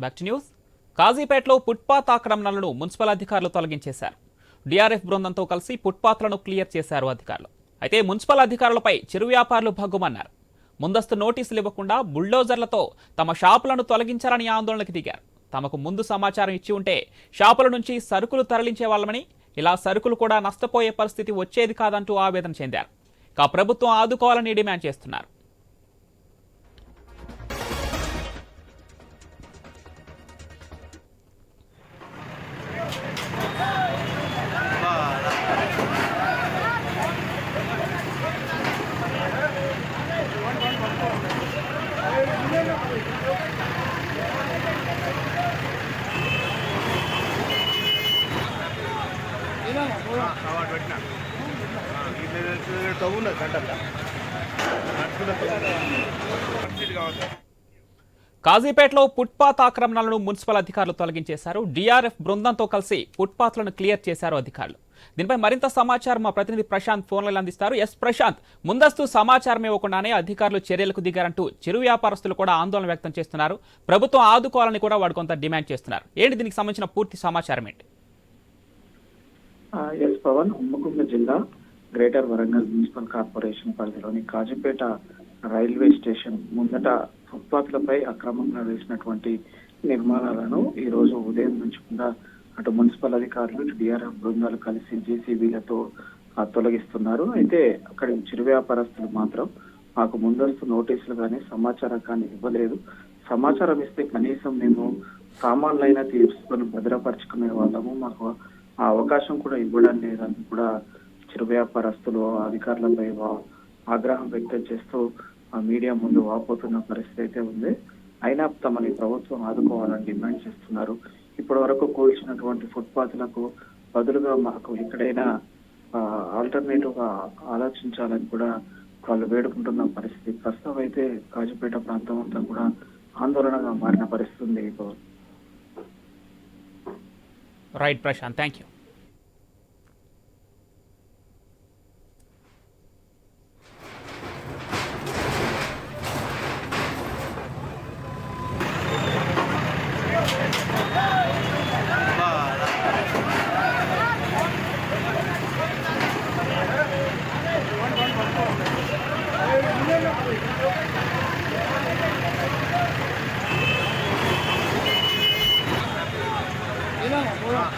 Back to news. కాజీపేటలో footpath ఆక్రమణలను municipal అధికారులు తొలగించేశారు. డిఆర్ఎఫ్ బృందంతో కలిసి ఫుట్పాత్లను క్లియర్ చేశారు అధికారులు. అయితే మున్సిపల్ అధికారులపై చిరు వ్యాపారులు భగ్గుమన్నారు. ముందస్తు నోటీసులు ఇవ్వకుండా బుల్డోజర్లతో తమ షాపులను తొలగించారని ఆందోళనకు దిగారు. తమకు ముందు సమాచారం ఇచ్చి ఉంటే షాపుల నుంచి సరుకులు తరలించే వాళ్ళమని ఇలా సరుకులు కూడా నష్టపోయే పరిస్థితి వచ్చేది కాదంటూ ఆవేదన చెందారు. ఇక ప్రభుత్వం ఆదుకోవాలని డిమాండ్ చేస్తున్నారు. కాజీపేటలో ఫుట్పాత్ ఆక్రమణలను మున్సిపల్ అధికారులు తొలగించేశారు. డిఆర్ఎఫ్ బృందంతో కలిసి ఫుట్పాత్లను క్లియర్ చేశారు అధికారులు. దీనిపై మరింత సమాచారం మా ప్రతినిధి ప్రశాంత్ ఫోన్లలో అందిస్తారు. ఎస్ ప్రశాంత్ ముందస్తు సమాచారం ఇవ్వకుండానే అధికారులు చర్యలకు దిగారంటూ చిరు వ్యాపారస్తులు కూడా ఆందోళన వ్యక్తం చేస్తున్నారు. ప్రభుత్వం ఆదుకోవాలని కూడా వాడు కొంత డిమాండ్ చేస్తున్నారు. ఏంటి దీనికి సంబంధించిన పూర్తి సమాచారం ఏంటి? ఎస్ పవన్ ఉమ్మగుండ జిల్లా గ్రేటర్ వరంగల్ మున్సిపల్ కార్పొరేషన్ పరిధిలోని కాజీపేట రైల్వే స్టేషన్ ముందట ఫుట్పాత్లపై అక్రమంగా వేసినటువంటి నిర్మాణాలను ఈ రోజు ఉదయం నుంచి కూడా అటు మున్సిపల్ అధికారులు డిఆర్ఎఫ్ బృందాలు కలిసి జేసీబీలతో తొలగిస్తున్నారు. అయితే అక్కడి చిరు వ్యాపారస్తులు మాత్రం మాకు ముందస్తు నోటీసులు కానీ సమాచారం కానీ ఇవ్వలేదు. సమాచారం ఇస్తే కనీసం మేము సామాన్లైనా తీసుకొని భద్రపరుచుకునే వాళ్ళము. మాకు ఆ అవకాశం కూడా ఇవ్వడం లేదని కూడా చిరు వ్యాపారస్తులు అధికారులపై ఆగ్రహం వ్యక్తం చేస్తూ ఆ మీడియా ముందు వాపోతున్న పరిస్థితి అయితే ఉంది. అయినా తమని ప్రభుత్వం ఆదుకోవాలని డిమాండ్ చేస్తున్నారు. ఇప్పటి వరకు కూల్చినటువంటి ఫుట్పాత్లకు బదులుగా మాకు ఎక్కడైనా ఆల్టర్నేటివ్గా ఆలోచించాలని కూడా వాళ్ళు వేడుకుంటున్న పరిస్థితి. ప్రస్తుతం అయితే కాజుపేట ప్రాంతం అంతా కూడా ఆందోళనగా మారిన పరిస్థితి ఉంది. ఇప్పుడు రైట్ ప్రశాంత్ థ్యాంక్ యూ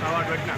కవాడు పెట్టినా.